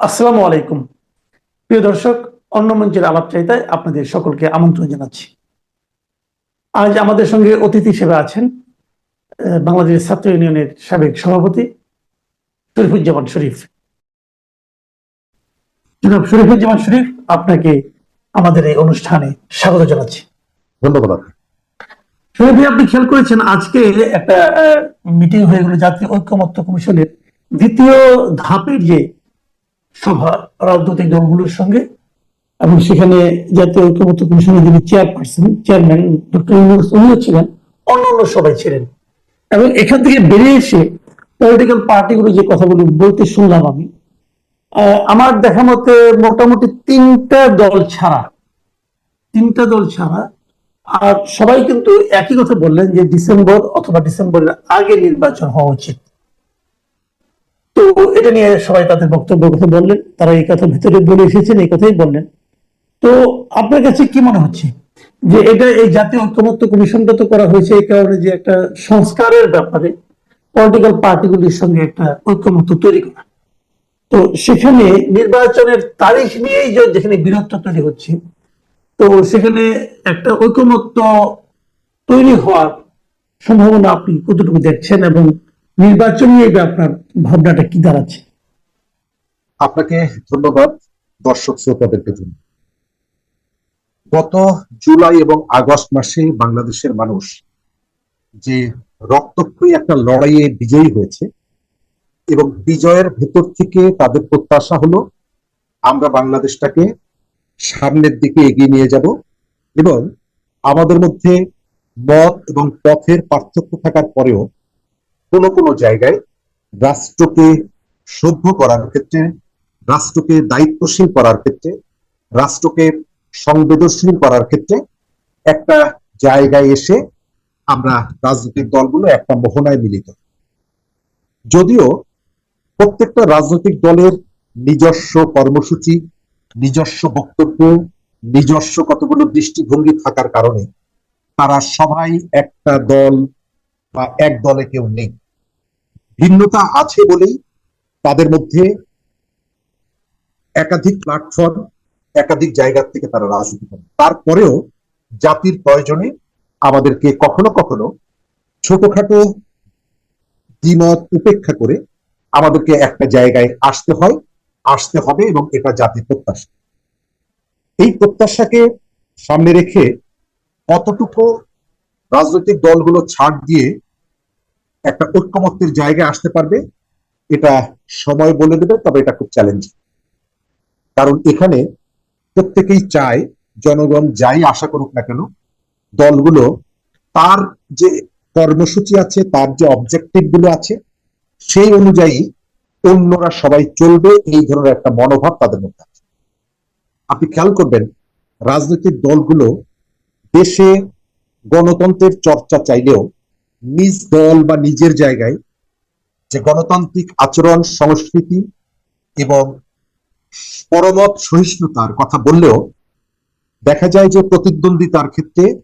আসসালামু আলাইকুম। প্রিয় দর্শক অন্য মঞ্চের আলাপ চাইতায় আপনাদের সকলকে আমন্ত্রণ জানাচ্ছি। আজ আমাদের সঙ্গে অতিথি হিসেবে আছেন বাংলাদেশ ছাত্র ইউনিয়নের সাবেক সভাপতি শরীফুজ্জামান শরীফ। জনাব শরীফুজ্জামান শরীফ আপনাকে আমাদের এই অনুষ্ঠানে স্বাগত জানাচ্ছি। ধন্যবাদ। শরীফ আপনি খেয়াল করেছেন আজকে একটা মিটিং হয়ে গেল জাতীয় ঐক্যমত্য কমিশনের দ্বিতীয় ধাপের যে সভা রাজনৈতিক দলগুলোর সঙ্গে। এবং সেখানে জাতীয় ঐক্যমত্য কমিশনের যিনি চেয়ারপারসন চেয়ারম্যান ডক্টর উনিও ছিলেন, অন্যান্য সবাই ছিলেন। এবং এখান থেকে বেরিয়ে এসে পলিটিক্যাল পার্টিগুলো যে কথাগুলো বলতে শুনলাম আমি আমার দেখা মতে মোটামুটি তিনটা দল ছাড়া, তিনটা দল ছাড়া, আর সবাই কিন্তু একই কথা বললেন যে ডিসেম্বর অথবা ডিসেম্বরের আগে নির্বাচন হওয়া উচিত। তো এটা নিয়ে সবাই তাদের বক্তব্যের কথা বললেন। তারা এই কথা ভিতরে বলে এসেছেন, এই কথাই বললেন। তো আপনার কাছে কি মনে হচ্ছে যে এটা এই জাতীয় ঐক্যমত্য কমিশনটা তো করা হয়েছে এই কারণে যে একটা সংস্কারের ব্যাপারে পলিটিক্যাল পার্টিগুলির সঙ্গে একটা ঐক্যমত্য তৈরি করা? তো সেখানে নির্বাচনের তারিখ নিয়েই যেখানে বিরোধ তৈরি হচ্ছে, তো সেখানে একটা ঐকমত্য তৈরি হওয়ার সম্ভাবনা আপনি কতটুকু দেখছেন এবং নির্বাচন নিয়ে আপনার ভাবনাটা কি দাঁড়াচ্ছে? আপনাকে ধন্যবাদ, দর্শক শ্রোতাদেরকে জন্য গত জুলাই এবং আগস্ট মাসে বাংলাদেশের মানুষ যে রক্তক্ষয়ী একটা লড়াইয়ে বিজয়ী হয়েছে এবং বিজয়ের ভেতর থেকে তাদের প্রত্যাশা হলো, আমরা বাংলাদেশটাকে সামনের দিকে এগিয়ে নিয়ে যাব এবং আমাদের মধ্যে মত এবং পথের পার্থক্য থাকার পরেও কোনো কোনো জায়গায় রাষ্ট্রকে সভ্য করার ক্ষেত্রে, রাষ্ট্রকে দায়িত্বশীল করার ক্ষেত্রে, রাষ্ট্রকে সংবেদনশীল করার ক্ষেত্রে একটা জায়গায় এসে আমরা রাজনৈতিক দলগুলো একটা মোহনায় মিলিত। যদিও প্রত্যেকটা রাজনৈতিক দলের নিজস্ব কর্মসূচি, নিজস্ব বক্তব্য, নিজস্ব কতগুলো দৃষ্টিভঙ্গি থাকার কারণে তারা সবাই একটা দল বা এক দলে কেউ নেই। ভিন্নতা আছে বলেই তাদের মধ্যে একাধিক প্ল্যাটফর্ম একাধিক জায়গা থেকে তারা রাজনীতি করে। তারপরেও জাতির প্রয়োজনে আমাদেরকে কখনো কখনো ছোটখাটো দ্বিমত উপেক্ষা করে আমাদেরকে একটা জায়গায় আসতে হয়, আসতে হবে এবং এটা জাতির প্রত্যাশা। এই প্রত্যাশাকে সামনে রেখে কতটুকু রাজনৈতিক দলগুলো ছাড় দিয়ে একটা ঐক্যমত্যের জায়গায় আসতে পারবে, এটা সময় বলে দেবে, তবে এটা খুব চ্যালেঞ্জিং কারণ এখানে প্রত্যেকেই চায়, জনগণ যাই আশা করুক না কেন, দলগুলো তার যে কর্মসূচি আছে, তার যে অবজেক্টিভগুলো আছে, সেই অনুযায়ী অন্যরা সবাই চলবে, এই ধরনের একটা মনোভাব তাদের মধ্যে আছে। আপনি খেয়াল করবেন, রাজনৈতিক দলগুলো দেশে গণতন্ত্রের চর্চা চাইলেও নিজ দল বা নিজের জায়গায় যে গণতান্ত্রিক আচরণ, সংস্কৃতি এবং পরমত সহিষ্ণুতার কথা বললেও দেখা যায় যে প্রতিদ্বন্দ্বিতার ক্ষেত্রে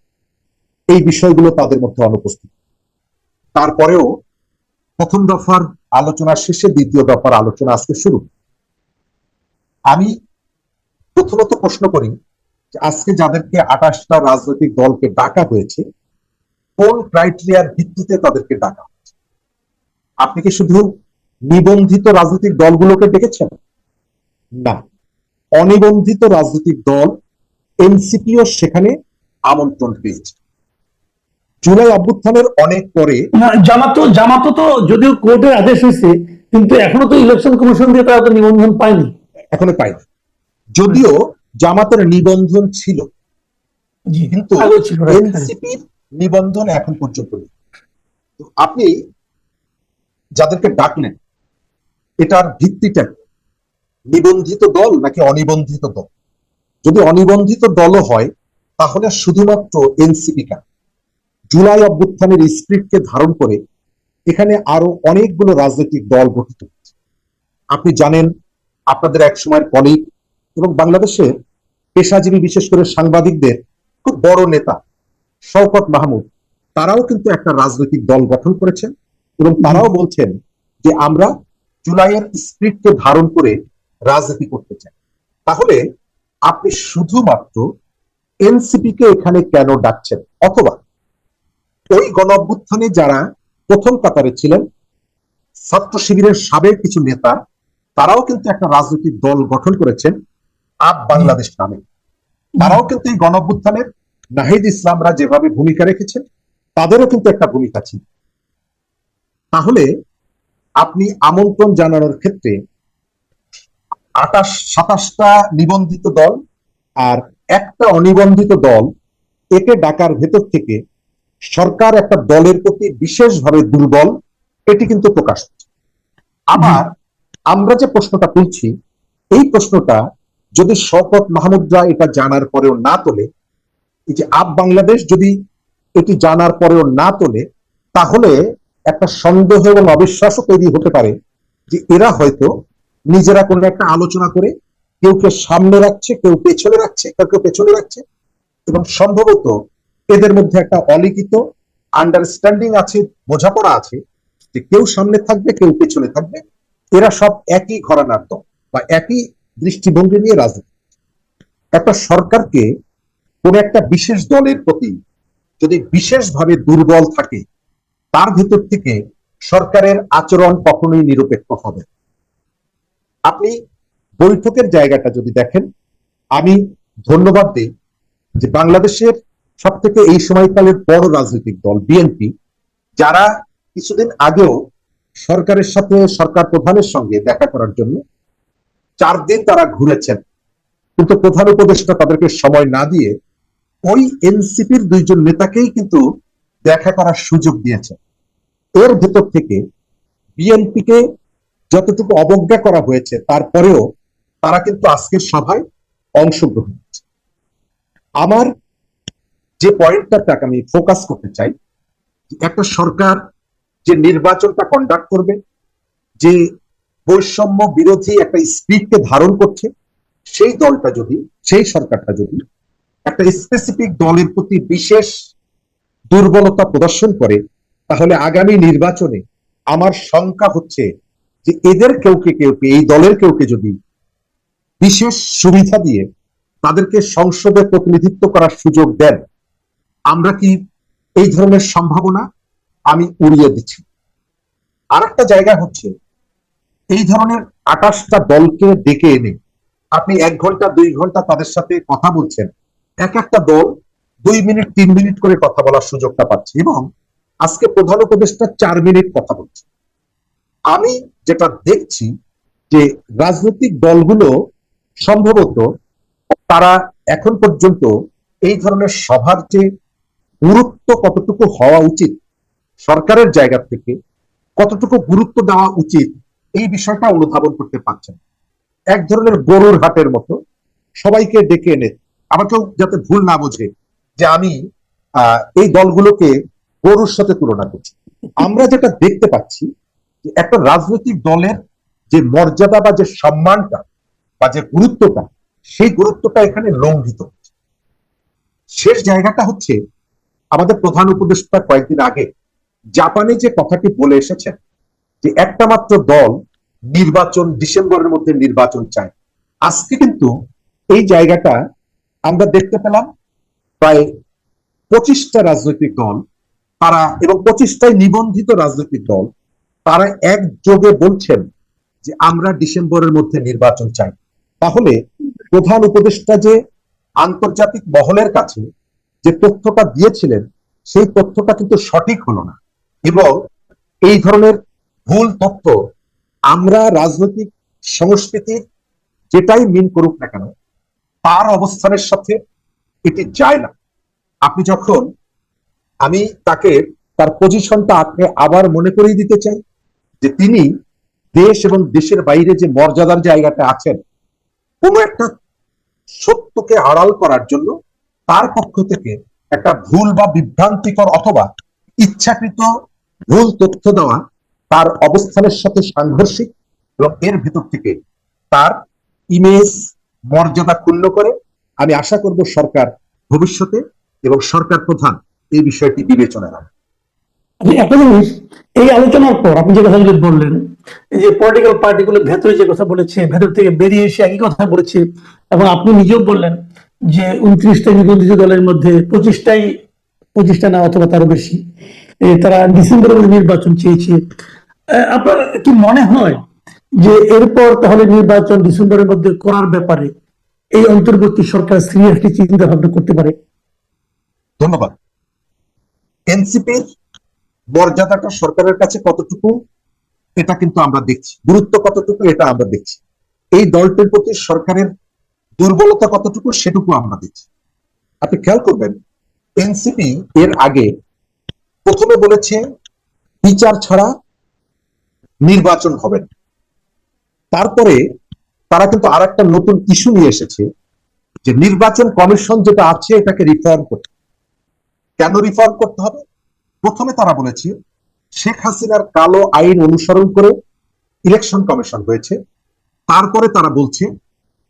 এই বিষয়গুলো তাদের মধ্যে অনুপস্থিত। তারপরেও প্রথম দফার আলোচনা শেষে দ্বিতীয় দফার আলোচনা আজকে শুরু। আমি প্রথমত প্রশ্ন করি আজকে যাদেরকে আঠাশটা রাজনৈতিক দলকে ডাকা হয়েছে কোন ক্রাইটেরিয়ার ভিত্তিতে তাদেরকে ডাকা হয়েছে? আপনি কি শুধু নিবন্ধিত রাজনৈতিক দলগুলোকে ডেকেছেন? না। অনিবন্ধিত রাজনৈতিক দল এনসিপিও সেখানে আমন্ত্রণ পেয়েছে। জুলাই অভ্যুত্থানের অনেক পরে জামাতো জামাতো তো যদিও কোর্টের আদেশ হয়েছে কিন্তু এখনও তো ইলেকশন কমিশন দিয়ে তারা তো নিবন্ধন পায়নি। এখনও পায়নি। যদিও জামাতের নিবন্ধন ছিল। কিন্তু. এনসিপির নিবন্ধন এখন পর্যন্ত নেই। আপনি যাদেরকে ডাকলেন এটার ভিত্তিটা নিবন্ধিত দল নাকি অনিবন্ধিত দল? যদি অনিবন্ধিত দলও হয় তাহলে শুধুমাত্র এনসিপি কেন? জুলাই অভ্যুত্থানের স্ক্রিপ্টকে ধারণ করে এখানে আরও অনেকগুলো রাজনৈতিক দল গঠিত আপনি জানেন আপনাদের এক সময়ের কলিগ এবং বাংলাদেশের পেশাজীবী বিশেষ করে সাংবাদিকদের, খুব বড় নেতা, শওকত মাহমুদ, তারাও কিন্তু একটা রাজনৈতিক দল গঠন করেছেন এবং তারাও বলছেন যে আমরা জুলাইয়ের স্ক্রিপ্টকে ধারণ করে রাজনীতি করতে চান তাহলে আপনি শুধুমাত্র এনসিপি কে এখানে কেন ডাকছেন? অথবা ওই গণ যারা প্রথম কাতারে ছিলেন, ছাত্র শিবিরের সাবেক কিছু নেতা, তারাও কিন্তু একটা রাজনৈতিক দল গঠন করেছেন আপ বাংলাদেশ নামে। তারাও কিন্তু এই গণ অভ্যুত্থানের নাহিদ ইসলামরা যেভাবে ভূমিকা রেখেছেন, তাদেরও কিন্তু একটা ভূমিকা ছিল। তাহলে আপনি আমন্ত্রণ জানানোর ক্ষেত্রে আঠাশ সাতাশটা নিবন্ধিত দল আর একটা অনিবন্ধিত দল একে ডাকার ভেতর থেকে সরকার একটা দলের প্রতি বিশেষভাবে দুর্বল, এটি কিন্তু প্রকাশ আবার আমরা যে প্রশ্নটা তুলছি, এই প্রশ্নটা যদি শওকত মাহমুদরা এটা জানার পরেও না তোলে, এই যে আপ বাংলাদেশ যদি এটি জানার পরেও না তোলে, তাহলে একটা সন্দেহ এবং অবিশ্বাসও তৈরি হতে পারে যে এরা হয়তো নিজেরা কোনো একটা আলোচনা করে কেউ কেউ সামনে রাখছে, কেউ পেছনে রাখছে, কেউ কেউ পেছনে রাখছে। এবং সম্ভবত এদের মধ্যে একটা অলিখিত আন্ডারস্ট্যান্ডিং আছে, বোঝাপড়া আছে যে কেউ সামনে থাকবে, কেউ পেছনে থাকবে। এরা সব একই ঘরানার বা একই দৃষ্টিভঙ্গি নিয়ে রাজনীতি। একটা সরকারকে কোন একটা বিশেষ দলের প্রতি যদি বিশেষভাবে দুর্বল থাকে, তার ভিতর থেকে সরকারের আচরণ কখনোই নিরপেক্ষ হবে আপনি বৈঠকের জায়গাটা যদি দেখেন, আমি ধন্যবাদ দিই যে বাংলাদেশের সব থেকে এই সময়কালের বড় রাজনৈতিক দল বিএনপি, যারা কিছুদিন আগেও সরকারের সাথে সরকার প্রধানের সঙ্গে দেখা করার জন্য চার দিন তারা ঘুরেছেন। কিন্তু প্রধান উপদেষ্টা তাদেরকে সময় না দিয়ে ওই এনসিপির দুইজন নেতাকেই কিন্তু দেখা করার সুযোগ দিয়েছেন। এর ভেতর থেকে বিএনপিকে যতটুকু অবজ্ঞা করা হয়েছে, তারপরেও তারা কিন্তু আজকের সভায় অংশগ্রহণ করছে। আমার যে পয়েন্টটাকে আমি ফোকাস করতে চাই একটা সরকার যে নির্বাচনটা কন্ডাক্ট করবে, যে বৈষম্য বিরোধী একটা স্পিডকে ধারণ করছে, সেই দলটা যদি, সেই সরকারটা যদি একটা স্পেসিফিক দলের প্রতি বিশেষ দুর্বলতা প্রদর্শন করে, তাহলে আগামী নির্বাচনে আমার শঙ্কা হচ্ছে যে এদের কেউকে কেউকে এই দলের কেউকে যদি বিশেষ সুবিধা দিয়ে তাদেরকে সংসদে প্রতিনিধিত্ব করার সুযোগ দেন, আমরা কি এই ধরনের সম্ভাবনা আমি উড়িয়ে দিচ্ছি। আর একটা জায়গা হচ্ছে এই ধরনের আঠাশটা দলকে ডেকে এনে আপনি এক ঘণ্টা, দুই ঘণ্টা তাদের সাথে কথা বলছেন। এক একটা দল দুই মিনিট, তিন মিনিট করে কথা বলার সুযোগটা পাচ্ছে এবং আজকে প্রধান উপদেষ্টা চার মিনিট কথা বলছে। আমি যেটা দেখছি যে রাজনৈতিক দলগুলো সম্ভবত তারা এখন পর্যন্ত এই ধরনের সভার যে গুরুত্ব কতটুকু হওয়া উচিত, সরকারের জায়গা থেকে কতটুকু গুরুত্ব দেওয়া উচিত এই বিষয়টা অনুধাবন করতে পারছেন এক ধরনের গরুর হাটের মতো সবাইকে ডেকে এনে কেউ যাতে ভুল না বোঝে, যে আমি এই দলগুলোকে গরুর সাথে তুলনা করছি আমরা যেটা দেখতে পাচ্ছি, যে একটা রাজনৈতিক দলের যে মর্যাদা বা যে সম্মানটা বা যে গুরুত্বটা, সেই গুরুত্বটা এখানে লঙ্ঘিত। শেষ জায়গাটা হচ্ছে, আমাদের প্রধান উপদেষ্টা কয়েকদিন আগে জাপানে যে কথাটি বলে এসেছেন, যে একটা মাত্র দল নির্বাচন, ডিসেম্বরের মধ্যে নির্বাচন চায় আজকে কিন্তু এই জায়গাটা আমরা দেখতে পেলাম প্রায় পঁচিশটা রাজনৈতিক দল, তারা এবং পঁচিশটাই নিবন্ধিত রাজনৈতিক দল, তারা একযোগে বলছেন যে আমরা ডিসেম্বরের মধ্যে নির্বাচন চাই। তাহলে প্রধান উপদেষ্টা যে আন্তর্জাতিক মহলের কাছে যে তথ্যটা দিয়েছিলেন, সেই তথ্যটা কিন্তু সঠিক হলো না। এবং এই ধরনের ভুল তথ্য আমরা রাজনৈতিক সংস্কৃতির যেটাই মিন করুক না কেন, তার অবস্থানের সাথে এটি যায় না। আপনি যখন আমি তাকে তার পজিশনটা আপনি আবার মনে করিয়ে দিতে চাই যে তিনি দেশ এবং দেশের বাইরে যে মর্যাদার জায়গাটা আছেন, কোনো একটা সত্যকে আড়াল করার জন্য তার পক্ষ থেকে একটা ভুল বা বিভ্রান্তিকর অথবা ইচ্ছাকৃত ভুল তথ্য দেওয়া তার অবস্থানের সাথে সাংঘর্ষিক এবং এর ভিতর থেকে তার ইমেজ মর্যাদা ক্ষুণ্ণ করে। আমি আশা করব সরকার ভবিষ্যতে এবং সরকার প্রধান এই বিষয়টি বিবেচনা রাখবে। জিনিস, এই আলোচনার পর আপনি যে কথাগুলি বললেন যে পলিটিক্যাল পার্টিগুলো ভেতরে যে কথা বলেছে, ভেতর থেকে বেরিয়ে এসে একই কথা বলেছে, এবং আপনি নিজেও বললেন যে উনত্রিশটা নিবন্ধিত দলের মধ্যে পঁচিশটাই, পঁচিশটা না অথবা তারও বেশি। তারা ডিসেম্বরের নির্বাচন চেয়েছে। আপনার কি মনে হয় যে এরপর তাহলে নির্বাচন ডিসেম্বরের মধ্যে করার ব্যাপারে এই অন্তর্বর্তী সরকার সিরিয়াসলি চিন্তা ভাবনা করতে পারে? ধন্যবাদ। এনসিপির মর্যাদাটা সরকারের কাছে কতটুকু, এটা কিন্তু আমরা দেখছি। গুরুত্ব কতটুকু, এটা আমরা দেখছি। এই দলটির প্রতি সরকারের দুর্বলতা কতটুকু, সেটুকু আমরা দেখছি। আপনি খেয়াল করবেন, এনসিপি এর আগে প্রথমে বলেছে, বিচার ছাড়া নির্বাচন হবে তারপরে তারা কিন্তু আর একটা নতুন ইস্যু নিয়ে এসেছে, যে নির্বাচন কমিশন যেটা আছে এটাকে রিফর্ম করতে কেন রিফর্ম করতে হবে? প্রথমে তারা বলেছে, শেখ হাসিনার কালো আইন অনুসরণ করে ইলেকশন কমিশন হয়েছে। তারপরে তারা বলছে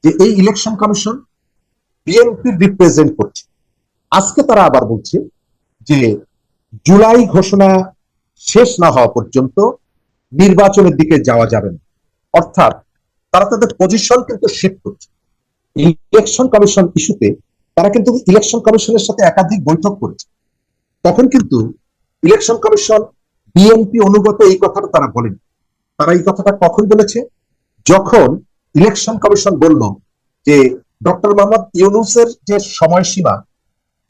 যে এই ইলেকশন কমিশন বিএনপি রিপ্রেজেন্ট করছে। আজকে তারা আবার বলছে যে জুলাই ঘোষণা শেষ না হওয়া পর্যন্ত নির্বাচনের দিকে যাওয়া যাবে না। অর্থাৎ তারা তাদের পজিশন কিন্তু শিফট করছে। ইলেকশন কমিশন ইস্যুতে তারা কিন্তু ইলেকশন কমিশনের সাথে একাধিক বৈঠক করেছে। তখন কিন্তু ইলেকশন কমিশন বিএনপি অনুগত এই কথাটা তারা বলেনি। তারা এই কথাটা কখন বলেছে? যখন ইলেকশন কমিশন বলল যে ডক্টর মোহাম্মদ ইউনুসের যে সময়সীমা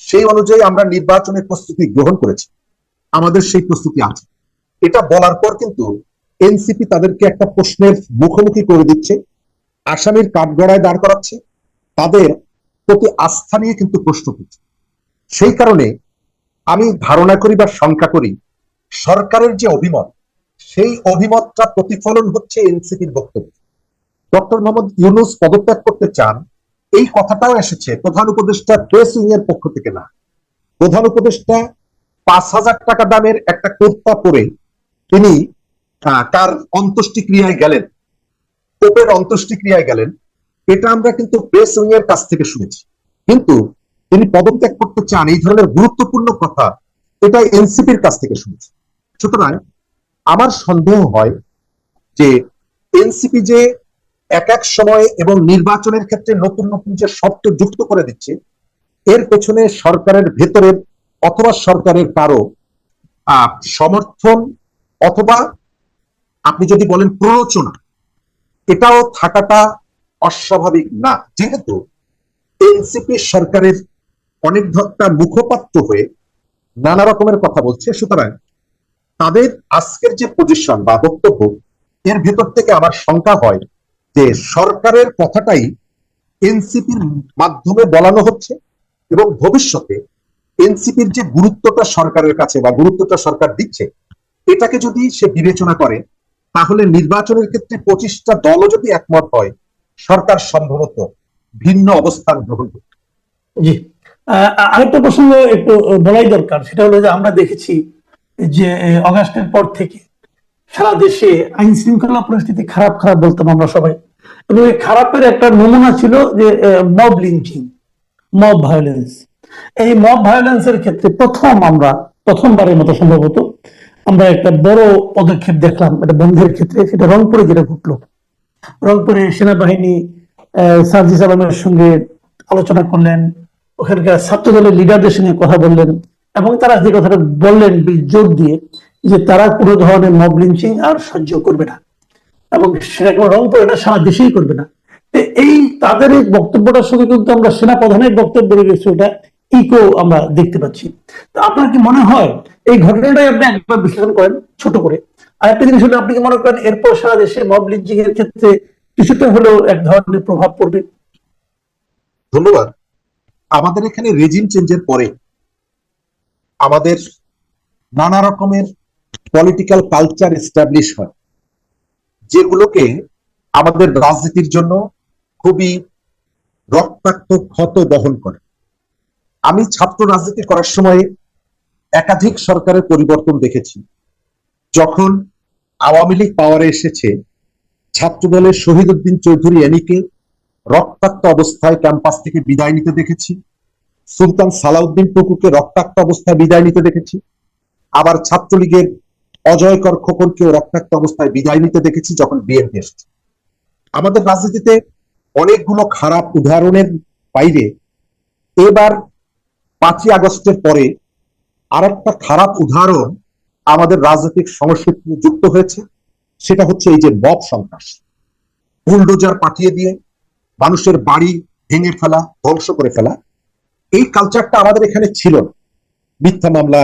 সেই অনুযায়ী আমরা নির্বাচনের প্রস্তুতি গ্রহণ করেছি। আমাদের সেই প্রস্তুতি আছে। এটা বলার পর কিন্তু এনসিপি তাদেরকে একটা প্রশ্নের মুখোমুখি করে দিচ্ছে, আসামির কাঠগড়ায় দাঁড় করাচ্ছে, তাদের প্রতি আস্থা নিয়ে কিন্তু প্রশ্ন করছে সেই কারণে আমি ধারণা করি বা শঙ্কা করি, সরকারের যে অভিমত, সেই অভিমতটা প্রতিফলন হচ্ছে এনসিপির বক্তব্য। ডক্টর মোহাম্মদ ইউনুস পদত্যাগ করতে চান এই কথাটাও এসেছে, প্রধান উপদেষ্টা প্রেস এর পক্ষ থেকে না। প্রধান উপদেষ্টা পাঁচ হাজার টাকা দামের একটা কুর্তা পরে তিনি কার অন্ত্যেষ্টিক্রিয়ায় গেলেন পোপের অন্ত্যেষ্টিক্রিয়ায় গেলেন, এটা আমরা কিন্তু প্রেস উইং এর কাছ থেকে শুনেছি। কিন্তু তিনি পদত্যাগ করতে চান, এই ধরনের গুরুত্বপূর্ণ কথা এটা এনসিপির কাছ থেকে শুনেছি। সুতরাং আমার সন্দেহ হয় যে এনসিপি যে এক এক সময় এবং নির্বাচনের ক্ষেত্রে নতুন নতুন যে শর্ত যুক্ত করে দিচ্ছে, এর পেছনে সরকারের ভেতরের অথবা সরকারের কারও সমর্থন অথবা আপনি যদি বলেন প্ররোচনা, এটাও থাকাটা অস্বাভাবিক না। যেহেতু এনসিপি সরকারের অনেক ধরটা মুখপাত্র হয়ে নানা রকমের কথা বলছে, সুতরাং তাদের আজকের যে পজিশন বা বক্তব্য, এর ভেতর থেকে আমার শঙ্কা হয় যে সরকারের কথাটাই এনসিপির মাধ্যমে বলানো হচ্ছে এবং ভবিষ্যতে এনসিপির যে গুরুত্বটা সরকারের কাছে বা গুরুত্বটা সরকার দিচ্ছে, এটাকে যদি সে বিবেচনা করে, তাহলে নির্বাচনের ক্ষেত্রে পঁচিশটা দলও যদি একমত হয়, সরকার সম্ভবত ভিন্ন অবস্থান গ্রহণ করবে। জি। আরেকটা প্রসঙ্গ একটু বলাই দরকার, সেটা হলো যে আমরা দেখেছি যে অগাস্টের পর থেকে সারা দেশে আইন শৃঙ্খলা পরিস্থিতি খারাপ খারাপ বলতাম আমরা সবাই। এবং এই খারাপের একটা নমুনা ছিল যে মব লিঞ্চিং মব ভায়োলেন্স এই মব ভায়োলেন্সের ক্ষেত্রে প্রথম আমরা, প্রথমবারের মতো সম্ভবত, আমরা একটা বড় পদক্ষেপ দেখলাম এটা বন্ধের ক্ষেত্রে, সেটা রংপুরে যেটা ঘটলো। রংপুরে সেনাবাহিনী সার্জিস আলমের সঙ্গে আলোচনা করলেন, ওখানকার ছাত্র দলের লিডারদের সঙ্গে কথা বললেন, এবং তারা যে কথাটা বললেন জোর দিয়ে, যে তারা কোনো ধরনের মব লিঞ্চিং আর সহ্য করবে না। এবং সেটা কেবল রংপুরে না, সারা দেশেই করবে না। এই তাদের এই বক্তব্যটার সঙ্গে কিন্তু আমরা সেনা প্রধানের বক্তব্যের বিষয়টা ইকো আমরা দেখতে পাচ্ছি। তো আপনার কি মনে হয় এই ঘটনাটাই আপনি একবার বিশ্লেষণ করেন, ছোট করে? আর একটা জিনিস হলো, আপনি কি মনে করেন এরপর সারা দেশে মব লিঞ্চিং এর ক্ষেত্রে কিছুটা হলেও এক ধরনের প্রভাব পড়বে? ধন্যবাদ। আমাদের এখানে রেজিম চেঞ্জের পরে আমাদের নানা রকমের পলিটিক্যাল কালচার এস্টাবলিশ হয়। যেগুলোকে আমাদের রাজনীতির জন্য খুবই রক্তাক্ত ক্ষত বহন করে। আমি ছাত্র রাজনীতি করার সময় একাধিক সরকারের পরিবর্তন দেখেছি। যখন আওয়ামী লীগ পাওয়ারে এসেছে ছাত্র দলের শহীদ উদ্দিন চৌধুরী এনিকে রক্তাক্ত অবস্থায় ক্যাম্পাস থেকে বিদায় নিতে দেখেছি। সুলতান সালাউদ্দিন টুকুকে রক্তাক্ত অবস্থায় বিদায় নিতে দেখেছি। আবার ছাত্রলীগের অজয়কর খোকনকেও রক্তাক্ত অবস্থায় বিদায় নিতে দেখেছি যখন বিএনপি আমাদের রাজনীতিতে অনেকগুলো খারাপ উদাহরণের বাইরে এবার পাঁচই আগস্টের পরে আর একটা খারাপ উদাহরণ আমাদের রাজনৈতিক সংস্কৃতি যুক্ত হয়েছে, সেটা হচ্ছে এই যে মব সন্ত্রাস। বুলডোজার পাঠিয়ে দিয়ে মানুষের বাড়ি ভেঙে ফেলা, ধ্বংস করে ফেলা, এই কালচারটা আমাদের এখানে ছিল মিথ্যা মামলা,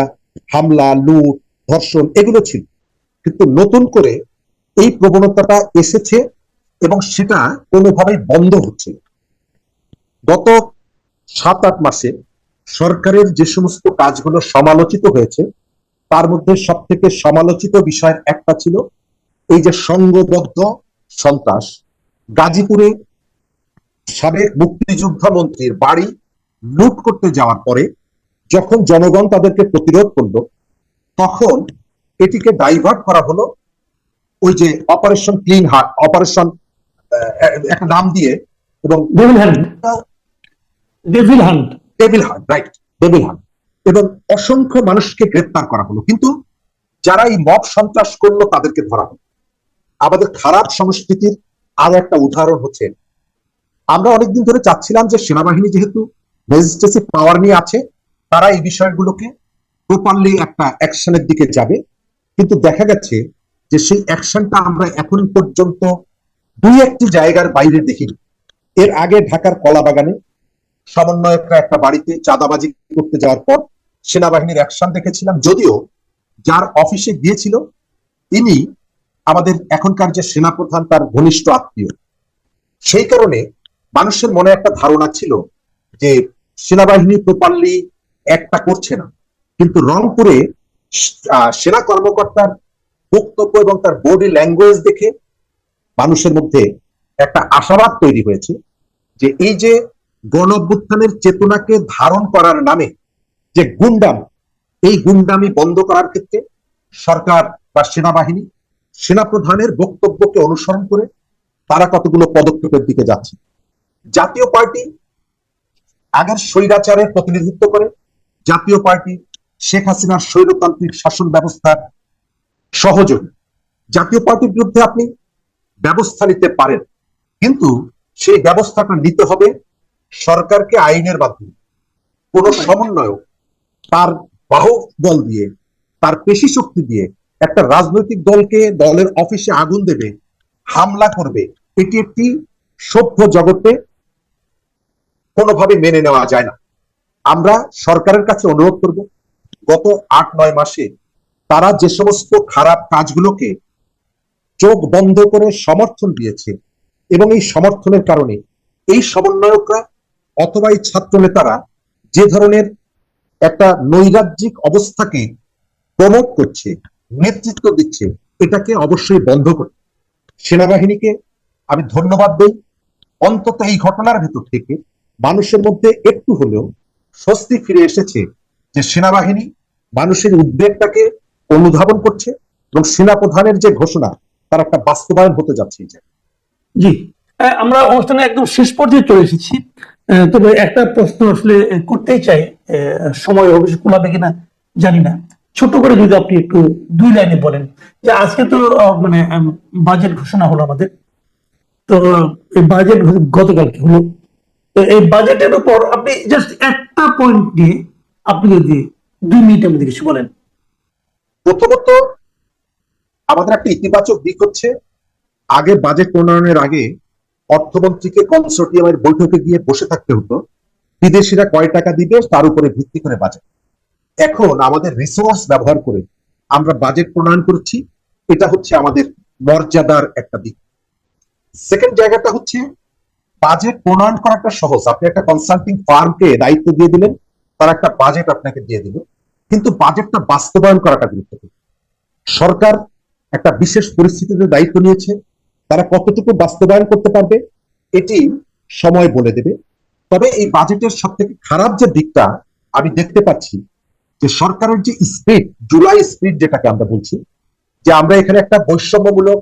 হামলা, লুট ধর্ষণ এগুলো ছিল। কিন্তু নতুন করে এই প্রবণতাটা এসেছে এবং সেটা কোনোভাবেই বন্ধ হচ্ছে গত সাত আট মাসে সরকারের যে সমস্ত কাজগুলো সমালোচিত হয়েছে, তার মধ্যে সব থেকে সমালোচিত বিষয়ের একটা ছিল, এই যে সংঘবদ্ধ সন্ত্রাস। গাজীপুরে সাবেক মুক্তিযোদ্ধা মন্ত্রীর বাড়ি লুট করতে যাওয়ার পরে যখন জনগণ তাদেরকে প্রতিরোধ করল তখন এটিকে ডাইভার্ট করা হলো ওই যে অপারেশন ক্লিন হার্ট অপারেশন একটা নাম দিয়ে এবং devil hand devil hunt right devil hunt এবং অসংখ্য মানুষকে গ্রেপ্তার করা হলো। কিন্তু যারা এই মব সন্ত্রাস করল তাদেরকে ধরা হলো। আমাদের খারাপ সংস্কৃতির আরও একটা উদাহরণ হচ্ছে আমরা অনেকদিন ধরে চাচ্ছিলাম যে সেনাবাহিনী যেহেতু লেজিস্লেটিভ পাওয়ার নিয়ে আছে তারা এই বিষয়গুলোকে প্রপারলি একটা অ্যাকশনের দিকে যাবে। কিন্তু দেখা গেছে যে সেই অ্যাকশনটা আমরা এখন পর্যন্ত দুই একটি জায়গার বাইরে দেখিনি। এর আগে ঢাকার কলাবাগানে সমন্বয়করা একটা বাড়িতে চাঁদাবাজি করতে যাওয়ার পর সেনাবাহিনীর অ্যাকশন দেখেছিলাম। যদিও যার অফিসে গিয়েছিল তিনি আমাদের এখনকার যে সেনাপ্রধান তার ঘনিষ্ঠ আত্মীয়। সেই কারণে মানুষের মনে একটা ধারণা ছিল যে সেনাবাহিনী প্রপারলি একটা করছে না। কিন্তু রংপুরে সেনা কর্মকর্তার বক্তব্য এবং তার বডি ল্যাঙ্গুয়েজ দেখে মানুষের মধ্যে একটা আশাবাদ তৈরি হয়েছে যে এই যে গণ চেতনাকে ধারণ করার নামে যে গুন্ডাম, এই গুন্ডামি বন্ধ করার ক্ষেত্রে সরকার বা সেনাবাহিনী সেনাপ্রধানের বক্তব্যকে অনুসরণ করে তারা কতগুলো পদক্ষেপের দিকে যাচ্ছে। জাতীয় পার্টি আগের স্বৈরাচারের প্রতিনিধিত্ব করে, জাতীয় পার্টি শেখ হাসিনার স্বৈরতান্ত্রিক শাসন ব্যবস্থার সহযোগী। জাতীয় পার্টির বিরুদ্ধে আপনি ব্যবস্থা নিতে পারেন, কিন্তু সেই ব্যবস্থাটা নিতে হবে সরকারকে আইনের মাধ্যমে। কোন সমন্বয় তার বাহক বল দিয়ে, তার পেশি শক্তি দিয়ে একটা রাজনৈতিক দলকে দলের অফিসে আগুন দেবে, হামলা করবে, এটি একটি সভ্য জগতে কোনোভাবে মেনে নেওয়া যায় না। আমরা সরকারের কাছে অনুরোধ করব গত আট, নয় মাসে তারা যে সমস্ত খারাপ কাজগুলোকে চোখ বন্ধ করে সমর্থন দিয়েছে এবং এই সমর্থনের কারণে এই সমন্বয়করা অথবা এই ছাত্র নেতারা যে ধরনের একটা নৈরাজ্যিক অবস্থাকে প্রমোট করছে, নেতৃত্ব দিচ্ছে, এটাকে অবশ্যই বন্ধ করতে সেনাবাহিনীকে আমি ধন্যবাদ দেই। অন্তত এই ঘটনার ভেতর থেকে মানুষের মধ্যে একটু হলেও স্বস্তি ফিরে এসেছে যে সেনাবাহিনী মানুষের উদ্বেগটাকে অনুধাবন করছে এবং সেনাপ্রধানের যে ঘোষণা, তার একটা বাস্তবায়ন হতে যাচ্ছে জি। আমরা অনুষ্ঠানে একদম শেষ পর্যায়ে চলে এসেছি। তবে একটা প্রশ্ন আসলে করতেই চাই সময় অবশ্যই কুলাবে কিনা জানি না। ছোট করে যদি আপনি একটু দুই লাইনে বলেন, যে আজকে তো মানে বাজেট ঘোষণা হলো আমাদের। তো এই বাজেট গতকালকে হলো। এই বাজেটের উপর আপনি জাস্ট একটা পয়েন্ট নিয়ে আপনি যদি দুই মিনিটের মধ্যে কিছু বলেন। প্রথমত, আমাদের একটা ইতিবাচক দিক হচ্ছে, আগে বাজেট প্রণয়নের আগে অর্থমন্ত্রীকে কনসোর্টিয়ামের বৈঠকে গিয়ে বসে থাকতে হতো। বিদেশিরা কয় টাকা দিবে, তার উপরে ভিত্তি করে বাজেট। এখন আমাদের রিসোর্স ব্যবহার করে আমরা বাজেট প্রণয়ন করছি, এটা হচ্ছে আমাদের মর্যাদার একটা দিক। সেকেন্ড জায়গাটা হচ্ছে, বাজেট প্রণয়ন করাটা সহজ। আপনি একটা কনসাল্টিং ফার্মকে দায়িত্ব দিয়ে দিলেন তারা একটা বাজেট আপনাকে দিয়ে দিল। কিন্তু বাজেটটা বাস্তবায়ন করাটা গুরুত্বপূর্ণ। সরকার একটা বিশেষ পরিস্থিতিতে দায়িত্ব নিয়েছে, তারা কতটুকু বাস্তবায়ন করতে পারবে এটি সময় বলে দেবে। তবে এই বাজেটের সব থেকে খারাপ যে দিকটা আমি দেখতে পাচ্ছি, যে সরকারের যে স্পিড জুলাই স্পিড যেটাকে আমরা বলছি, যে আমরা এখানে একটা বৈষম্যমূলক,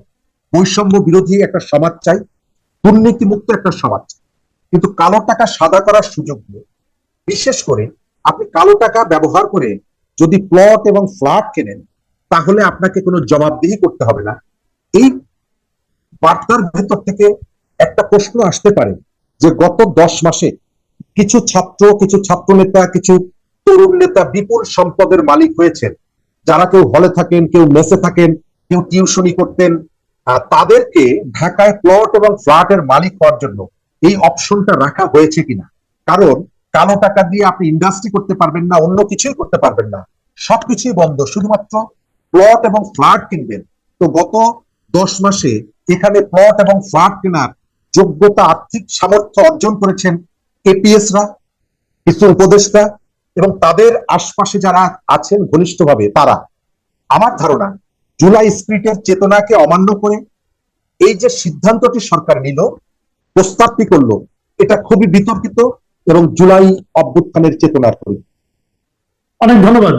বৈষম্য বিরোধী একটা সমাজ চাই, দুর্নীতিমুক্ত একটা সমাজ চাই। কিন্তু কালো টাকা সাদা করার সুযোগ বিশেষ করে আপনি কালো টাকা ব্যবহার করে যদি প্লট এবং ফ্ল্যাট কেনেন, তাহলে আপনাকে কোনো জবাবদিহি করতে হবে না। এই বার্তার ভেতর থেকে একটা প্রশ্ন আসতে পারে যে গত দশ মাসে কিছু ছাত্র কিছু ছাত্র নেতা কিছু তরুণ নেতা বিপুল সম্পদের মালিক হয়েছেন। যারা কেউ হলে থাকেন, কেউ মেসে থাকেন, কেউ টিউশনি করতেন তাদেরকে ঢাকায় প্লট এবং ফ্ল্যাটের মালিক হওয়ার জন্য এই অপশনটা রাখা হয়েছে কিনা? কারণ কালো টাকা দিয়ে আপনি ইন্ডাস্ট্রি করতে পারবেন না, অন্য কিছুই করতে পারবেন না। সবকিছুই বন্ধ, শুধুমাত্র প্লট এবং ফ্ল্যাট কিনবেন। তো গত দশ মাসে এখানে প্লট এবং ফ্ল্যাট কেনার যোগ্যতা, আর্থিক সামর্থ্য অর্জন করেছেন এপিএসরা কিছু উপদেষ্টা এবং তাদের আশপাশে যারা আছেন ঘনিষ্ঠভাবে, তারা। আমার ধারণা, জুলাই স্পিরিটের চেতনাকে অমান্য করে এই যে সিদ্ধান্তটি সরকার নিল, প্রস্তাবটি করল, এটা খুবই বিতর্কিত। এবং জুলাই অভ্যুত্থানের চেতনার পরি অনেক ধন্যবাদ।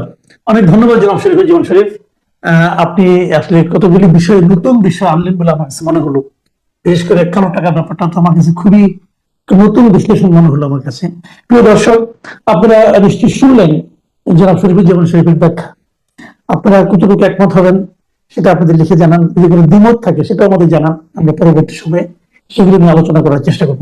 অনেক ধন্যবাদ জনাব শরীফুল জীবন শরীফ। আপনি আসলে কতগুলি বিষয় নতুন বিষয় আনলেন বলে আমার কাছে মনে হলো। বিশেষ করে কালো টাকা ব্যাপারটা তো আমার কাছে খুবই নতুন বিশ্লেষণ মনে হলো আমার কাছে। প্রিয় দর্শক, আপনারা নিশ্চয়ই শুনলেন জনাব শরীফুল জীবন শরীফের ব্যাখ্যা। আপনারা কতটুকু একমত হবেন সেটা আপনাদের লিখে জানান। যদি কোনো দ্বিমত থাকে সেটাও আমাদের জানান। আমরা পরবর্তী সময়ে সেগুলো নিয়ে আলোচনা করার চেষ্টা করব।